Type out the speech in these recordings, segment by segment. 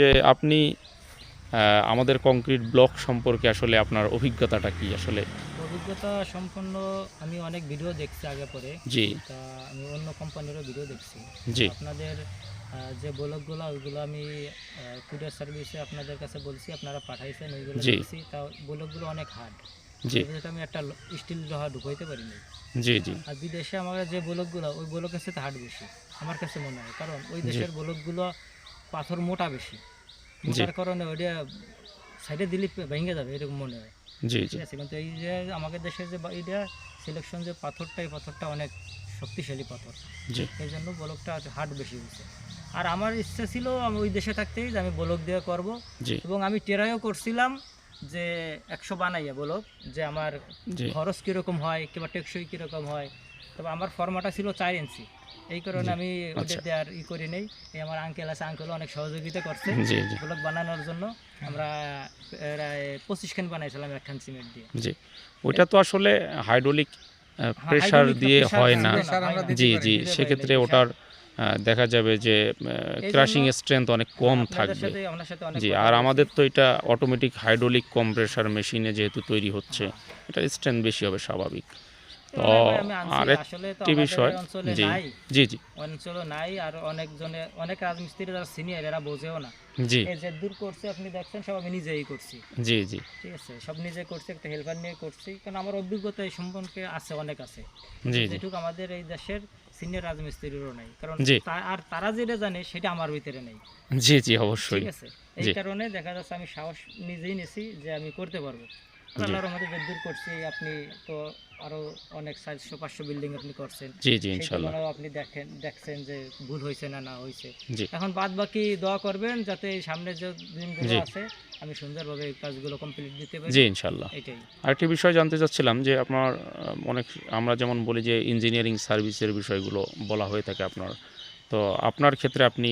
যে আপনি আমাদের কংক্রিট ব্লক সম্পর্কে আসলে আপনার অভিজ্ঞতাটা কি আসলে? অভিজ্ঞতা সম্পন্ন আমি অনেক ভিডিও দেখছি আগে পরে। জি। তা আমি অন্য কোম্পানিরও ভিডিও দেখছি। জি। আপনাদের যে ব্লকগুলো ওইগুলো আমি কুরিয়ার সার্ভিসে আপনাদের কাছে বলছি আপনারা পাঠাইছেন ওইগুলো দেখছি। তা ব্লকগুলো অনেক হার্ড জি। আমি একটা স্টিল লোহা ঢুকাইতে পারিনি। জি জি। আর বিদেশে আমার যে ব্লকগুলো ওই ব্লকের সাথে হার্ড বেশি আমার কাছে মনে হয়। কারণ ওই দেশের ব্লকগুলো পাথর মোটা বেশি। মোটার কারণে ওইটা সাইডে দিলে ভেঙে যাবে এরকম মনে হয়। জি জি। ঠিক আছে কিন্তু এই যে আমাদের দেশের যে এইটা সিলেকশন যে পাথরটা এই পাথরটা অনেক শক্তিশালী পাথর। জি। এই জন্য ব্লকটা হার্ড বেশি হয়েছে। আর আমার ইচ্ছা ছিল আমি ওই দেশে থাকতেই যে আমি ব্লক দিয়ে করব। এবং আমি টেরাইও করছিলাম যে একশো বানাইয়া ব্লক যে আমার খরচ কীরকম হয় কিংবা টেকসই কীরকম হয়। তবে আমার ফর্মাটা ছিল চার ইঞ্চি এই কারণে আমি আচ্ছা। ওটাতে আর ই করি নেই। এই আমার আঙ্কেল আছে আঙ্কেল অনেক সহযোগিতা করছে। ব্লক বানানোর জন্য। আমরা প্রায় পঁচিশ খান বানাইছিলাম একখান সিমেন্ট দিয়ে। জি। ওইটা তো আসলে হাইড্রোলিক প্রেসার দিয়ে হয় না। হয়। জি জি। সেক্ষেত্রে ওটার দেখা যাবে যে ক্রাশিং স্ট্রেংথ অনেক কম আপনাদের থাকবে। জি আর আমাদের তো এটা অটোমেটিক হাইড্রোলিক কম্প্রেসার মেশিনে যেহেতু তৈরি হচ্ছে এটা স্ট্রেংথ বেশি হবে স্বাভাবিক। তো এবার ভাই আমি আনছি, আরেক আসলে তো একটি আমাদের বিষয় জি নাই। জি জি। অঞ্চলে নাই আর অনেকজনে অনেক রাজমিস্ত্রি যারা সিনিয়র এরা বোঝেও না। জি। এই যে দূর করছে আপনি দেখছেন সব আমি নিজেই করছি। জি জি। ঠিক আছে সব নিজে করছি একটা হেল্পার নিয়ে করছি কারণ আমার অভিজ্ঞতা এই সম্পর্কে আছে অনেক আছে। জি জি। যেটুকু আমাদের এই দেশের সিনিয়র রাজমিস্ত্রিরও নাই কারণ আর তারা যেটা জানে সেটা আমার ভিতরে নেই। জি জি অবশ্যই। ঠিক আছে? এই কারণে দেখা যাচ্ছে আমি সাহস নিজেই নিছি যে আমি করতে পারব। আল্লাহর রহমতে যে দূর করছি আপনি তো আরও অনেক চারশো পাঁচশো বিল্ডিং আপনি করছেন। জি জি সেই আপনি দেখেন দেখছেন যে ভুল হয়েছে না না হয়েছে। এখন বাদ বাকি দোয়া করবেন যাতে এই সামনের যে দিনগুলো আছে আমি সুন্দরভাবে এই কাজগুলো কমপ্লিট দিতে পারি। জি ইনশাল্লাহ এটাই। আরেকটি বিষয় জানতে চাচ্ছিলাম যে আপনার অনেক আমরা যেমন বলি যে ইঞ্জিনিয়ারিং সার্ভিসের বিষয়গুলো বলা হয়ে থাকে আপনার। তো আপনার ক্ষেত্রে আপনি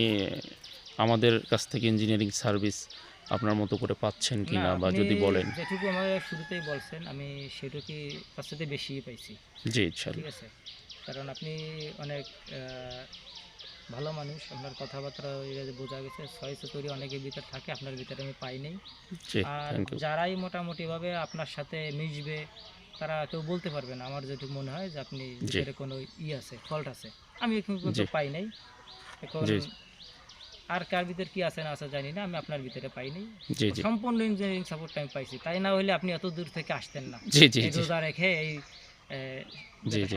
আমাদের কাছ থেকে ইঞ্জিনিয়ারিং সার্ভিস আপনার মতো করে পাচ্ছেন কি না বা যদি বলেন। যেটুকু আমাকে শুরুতেই বলছেন আমি সেটুকু তার সাথে বেশি পাইছি। জি ঠিক আছে? কারণ আপনি অনেক ভালো মানুষ আপনার কথাবার্তা বোঝা গেছে ছয় তৈরি অনেকের ভিতর থাকে আপনার ভিতরে আমি পাই নাই। আর যারাই মোটামুটিভাবে আপনার সাথে মিশবে তারা কেউ বলতে পারবে না। আমার যেটুকু মনে হয় যে আপনি ভিতরে কোনো ই আছে ফল্ট আছে। আমি এখন পর্যন্ত পাই নাই। এখন আর কার ভিতরে কি আছে না আছে জানি না আমি আপনার ভিতরে পাইনি জি জি। সম্পূর্ণ ইঞ্জিনিয়ারিং সাপোর্ট আমি পাইছি। তাই না হলে আপনি এত দূর থেকে আসতেন না। রোজা রেখে এই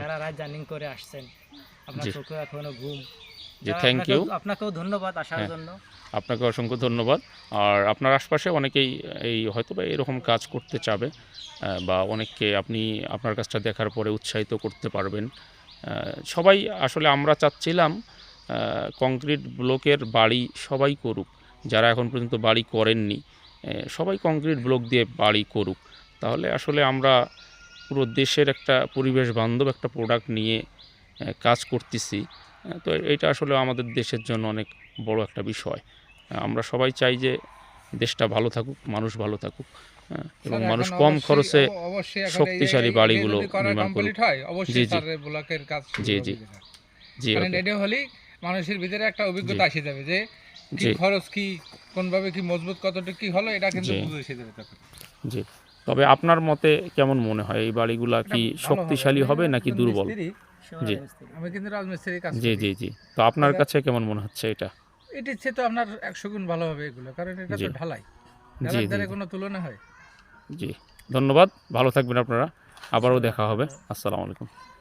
সারা রাত জার্নিং করে আসছেন। আপনার চোখে এখনও ঘুম। জি থ্যাংক ইউ আপনাকেও- ধন্যবাদ আসার হ্যাঁ। জন্য। আপনাকে অসংখ্য ধন্যবাদ। আর আপনার আশপাশে অনেকেই এই হয়তো বা এরকম কাজ করতে চাবে বা অনেককে আপনি আপনার কাজটা দেখার পরে উৎসাহিত করতে পারবেন। সবাই আসলে আমরা চাচ্ছিলাম কংক্রিট ব্লকের বাড়ি সবাই করুক। যারা এখন পর্যন্ত বাড়ি করেননি সবাই কংক্রিট ব্লক দিয়ে বাড়ি করুক। তাহলে আসলে আমরা পুরো দেশের একটা পরিবেশ বান্ধব একটা প্রোডাক্ট নিয়ে কাজ করতেছি। তো এটা আসলে আমাদের দেশের জন্য অনেক বড় একটা বিষয়। আমরা সবাই চাই যে দেশটা ভালো থাকুক মানুষ ভালো থাকুক হ্যাঁ, এবং মানুষ কম খরচে শক্তিশালী বাড়িগুলো নির্মাণ হয় অবশ্যই জি, জি। জি, জি। জি এটা হলেই মানুষের ভিতরে একটা অভিজ্ঞতা এসে যাবে যে কি খরচ কি কোনভাবে কি মজবুত কতটুকু কি হলো এটা কিন্তু জি। বুঝে এসে যাবে তখন। জি। তবে আপনার মতে কেমন মনে হয়? এই বাড়িগুলা কি শক্তিশালী হবে নাকি দুর্বল? জি। আমি কিন্তু রাজমিস্ত্রির কাজ জি জি জি। তো আপনার কাছে কেমন মনে হচ্ছে এটা? এটির চেয়ে তো আপনার একশো গুণ ভালো হবে এগুলো কারণ এটা। তো ঢালাই। দ্বারা কোনো তুলনা হয়। জি। ধন্যবাদ। ভালো থাকবেন আপনারা। আবারও দেখা হবে। আসসালামু আলাইকুম।